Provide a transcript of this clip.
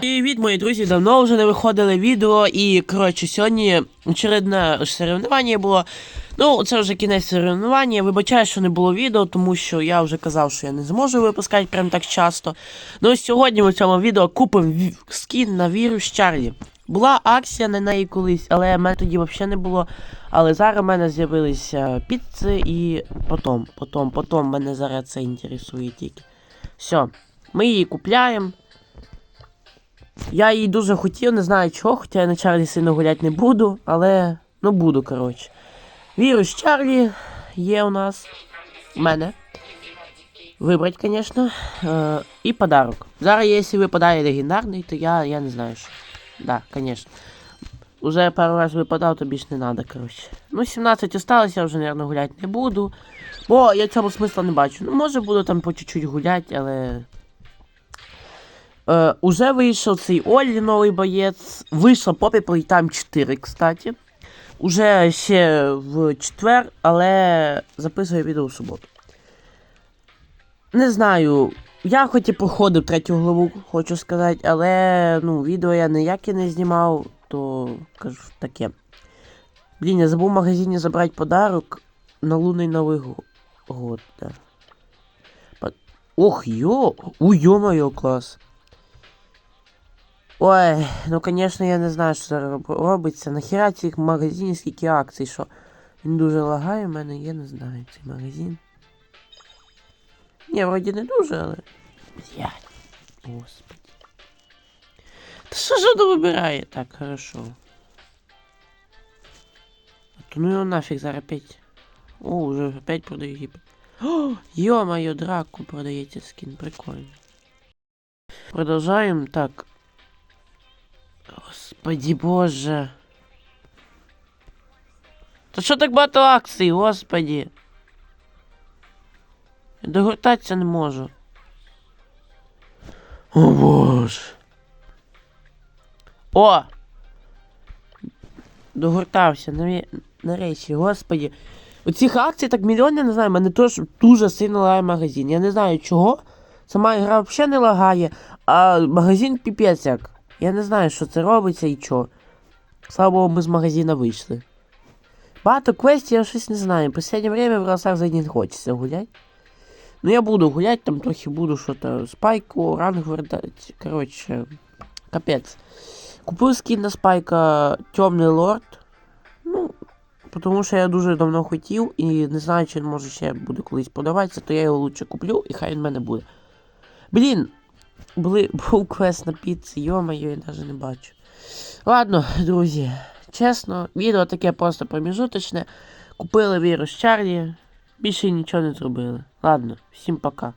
Привіт, мої друзі, давно вже не виходили відео, і коротше, сьогодні очередне соревнування було. Ну, це вже кінець соревнування. Вибачаю, що не було відео, тому що я вже казав, що я не зможу випускати прям так часто. Ну сьогодні в цьому відео купимо скін на вірус Чарлі. Була акція на неї колись, але мене тоді взагалі не було. Але зараз в мене з'явилися піци і потом, потом, потом мене зараз це інтересує тільки. Все, ми її купляємо. Я її дуже хотів, не знаю чого, хоча я на Чарлі сильно гуляти не буду, але ну буду, коротше. Вірус Чарлі є у нас. У мене. Вибрать, звісно. Е, і подарок. Зараз, якщо випадає легендарний, то я, я не знаю що. Да, звісно. Уже пару раз випадав, то більш не треба, коротше. Ну, 17 осталось, я вже, мабуть, гуляти не буду. Бо я цьому смисла не бачу. Ну, може буду там по чуть-чуть гуляти, але. Е, уже вийшов цей Олі новий боєць. Вийшла Попі там 4, кстати. Уже ще в четвер, але записую відео в суботу. Не знаю. Я хоч і проходив третю главу, хочу сказати, але ну, відео я ніяке не знімав, то кажу таке. Блін, я забув в магазині забрати подарок на лунний новий го- год. Да. Ох, йо! У, йо-моє, клас. Ой, ну конечно, я не знаю, що робиться. Нахіра цих магазинів скільки акцій, що він дуже лагає, в мене є, не знаю, цей магазин. Ні, вроді не дуже, але. Блядь. Господи. Та що ж воно вибирає? Так, хорошо. А то ну його нафіг зараз опять. О, уже опять продаю гіпер. О, ё-моё, драку продається скін, прикольно. Продовжаємо, так. Господи боже. Та що так багато акцій, господи? Я догортатися не можу. О боже. О! Догортався на, нарешті, господи. У цих акцій так мільйони, не знаю, мене теж дуже сильно лагає магазин. Я не знаю чого. Сама гра взагалі не лагає, а магазин піпець як. Я не знаю, що це робиться і що. Слава Богу, ми з магазина вийшли. Багато квестів я щось не знаю. Последнее время в Росах за не хочеться гуляти. Ну я буду гулять, там трохи буду что-то спайку, ранг вертать. Короче, капець. Купив скін на спайка Темний Лорд. Ну, тому що я дуже давно хотів і не знаю, чи він може ще буде колись подаватися, то я його лучше куплю і хай він в мене буде. Блін, були, був квест на піці, йо-моє, я навіть не бачу. Ладно, друзі, чесно, відео таке просто проміжуточне. Купили вірус Чарлі, більше нічого не зробили. Ладно, всім пока.